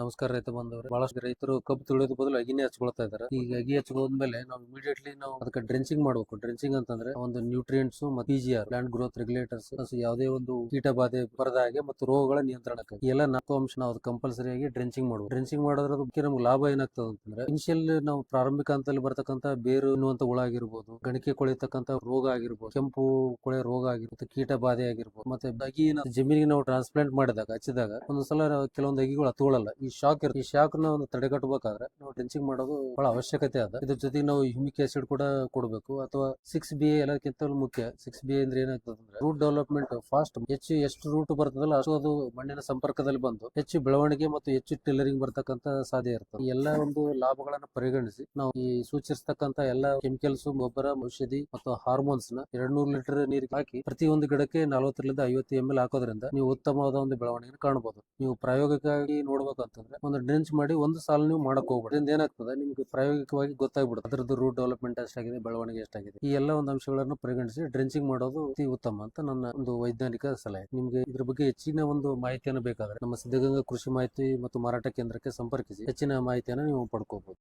ನಮಸ್ಕಾರ ರೈತ ಬಂದವರು. ಬಹಳಷ್ಟು ರೈತರು ಕಬ್ಬು ತುಳಿಯೋದ್ ಬದಲು ಅಗಿನೇ ಹಚ್ಕೊಳ್ತಾ ಇದಾರೆ. ಈಗ ಅಗಿ ಹಚ್ಕೋದ್ಮೇಲೆ ನಾವು ಇಮಿಡಿಯೇಟ್ಲಿ ನಾವು ಅದಕ್ಕೆ ಡ್ರೆನ್ಸಿಂಗ್ ಮಾಡಬೇಕು. ಡ್ರೆನ್ಸಿಂಗ್ ಅಂತಂದ್ರೆ ಒಂದು ನ್ಯೂಟ್ರಿಯೆಂಟ್ಸ್ ಮತ್ತು ಪಿಜಿಆರ್ ಪ್ಲಾಂಟ್ ಗ್ರೋತ್ ರೆಗ್ಯುಲೇಟರ್ಸ್ ಯಾವುದೇ ಒಂದು ಕೀಟ ಬಾಧೆ ಬರದ ಹಾಗೆ ಮತ್ತು ರೋಗಗಳ ನಿಯಂತ್ರಣಕ್ಕೆ. ಎಲ್ಲ ನಾಲ್ಕು ಅಂಶ ನಾವು ಅದು ಆಗಿ ಡ್ರೆಂಚಿಂಗ್ ಮಾಡಬೇಕು. ಡ್ರಿನ್ಸಿಂಗ್ ಮಾಡೋದ್ರ ನಮ್ಗೆ ಲಾಭ ಏನಾಗ್ತದೆ ಅಂತಂದ್ರೆ ಇನಿಷಿಯಲ್ ನಾವು ಪ್ರಾರಂಭಿಕ ಹಂತದಲ್ಲಿ ಬರ್ತಕ್ಕಂತ ಬೇರು ಎನ್ನುವಂತ ಹುಳ ಆಗಿರ್ಬೋದು, ಗಣಿಕೆ ಕೊಳಿತಕ್ಕಂತ ರೋಗ ಆಗಿರ್ಬೋದು, ಕೆಂಪು ಕೊಳೆ ರೋಗ ಆಗಿರ್ಬೋದು ಕೀಟ ಬಾಧೆ ಆಗಿರ್ಬೋದು, ಮತ್ತೆ ಅಗಿ ಜಮೀನಿಗೆ ನಾವು ಟ್ರಾನ್ಸ್ಪ್ಲಾಂಟ್ ಮಾಡಿದಾಗ, ಹಚ್ಚಿದಾಗ ಒಂದೊಂದ್ಸಲ ಕೆಲವೊಂದು ಅಗಿಗಳು ಹತ್ಕೊಳ್ಳಲ್ಲ. ಈ ಶಾಕ್ ಇರುತ್ತೆ. ಈ ಶಾಕ್ನ ಒಂದು ತಡೆಗಟ್ಟಬೇಕಾದ್ರೆ ನಾವು ಡ್ರೆಂಚಿಂಗ್ ಮಾಡೋದು ಬಹಳ ಅವಶ್ಯಕತೆ ಅದ. ಇದ್ರ ಜೊತೆಗೆ ನಾವು ಹ್ಯೂಮಿಕ್ ಆಸಿಡ್ ಕೂಡ ಕೊಡಬೇಕು. ಅಥವಾ ಸಿಕ್ಸ್ ಬಿ ಎಲ್ಲಕ್ಕಿಂತ ಮುಖ್ಯ. ಸಿಕ್ಸ್ ಬಿ ಅಂದ್ರೆ ಏನಾಗ್ತದೆ ಅಂದ್ರೆ ರೂಟ್ ಡೆವಲಪ್ಮೆಂಟ್ ಫಾಸ್ಟ್ ಹೆಚ್ಚು ಎಷ್ಟು ರೂಟ್ ಬರ್ತದಲ್ಲ ಅಷ್ಟು ಅದು ಮಣ್ಣಿನ ಸಂಪರ್ಕದಲ್ಲಿ ಬಂದು ಹೆಚ್ಚು ಬೆಳವಣಿಗೆ ಮತ್ತು ಹೆಚ್ಚು ಟಿಲ್ಲರಿಂಗ್ ಬರ್ತಕ್ಕಂತ ಸಾಧ್ಯ ಇರ್ತದೆ ಈ ಎಲ್ಲ ಒಂದು ಲಾಭಗಳನ್ನ ಪರಿಗಣಿಸಿ ನಾವು ಈ ಸೂಚಿಸ್ತಕ್ಕಂತ ಎಲ್ಲ ಕೆಮಿಕಲ್ಸ್ ಗೊಬ್ಬರ, ಔಷಧಿ ಮತ್ತು ಹಾರ್ಮೋನ್ಸ್ನ ಎರಡ್ ಲೀಟರ್ ನೀರಿಗೆ ಹಾಕಿ ಪ್ರತಿ ಒಂದು ಗಿಡಕ್ಕೆ ನಲವತ್ತರಿಂದ ಐವತ್ತು ಎಂ ಎಲ್ ಹಾಕೋದ್ರಿಂದ ನೀವು ಉತ್ತಮವಾದ ಒಂದು ಬೆಳವಣಿಗೆ ಕಾಣಬಹುದು ನೀವು ಪ್ರಾಯೋಗಿಕವಾಗಿ ನೋಡ್ಬೇಕಂತಂದ್ರೆ ಒಂದು ಡ್ರೆಂಚ್ ಮಾಡಿ ಒಂದು ಸಾಲ ನೀವು ಮಾಡಕ್ ಹೋಗ್ಬೇಡಿ. ಏನಾಗ್ತದೆ? ನಿಮ್ಗೆ ಪ್ರಾಯೋಗಿಕವಾಗಿ ಗೊತ್ತಾಗ್ಬಿಡುತ್ತೆ. ಅದರದ್ದು ರೂಟ್ ಡೆವಲಪ್ಮೆಂಟ್ ಎಷ್ಟಾಗಿದೆ? ಬೆಳವಣಿಗೆ ಎಷ್ಟಾಗಿದೆ? ಈ ಎಲ್ಲ ಒಂದು ಅಂಶಗಳನ್ನು ಪರಿಗಣಿಸಿ ಡ್ರೆಂಚಿಂಗ್ ಮಾಡೋದು ಅತಿ ಉತ್ತಮ ಅಂತ ನನ್ನ ಒಂದು ವೈಜ್ಞಾನಿಕ ಸಲಹೆ. ನಿಮ್ಗೆ ಇದ್ರ ಬಗ್ಗೆ ಹೆಚ್ಚಿನ ಒಂದು ಮಾಹಿತಿಯನ್ನು ಬೇಕಾದ್ರೆ ನಮ್ಮ ಸಿದ್ಧಗಂಗಾ ಕೃಷಿ ಮಾಹಿತಿ ಮತ್ತು ಮಾರಾಟ ಕೇಂದ್ರಕ್ಕೆ ಸಂಪರ್ಕಿಸಿ ಹೆಚ್ಚಿನ ಮಾಹಿತಿಯನ್ನು ನೀವು ಪಡ್ಕೋಬಹುದು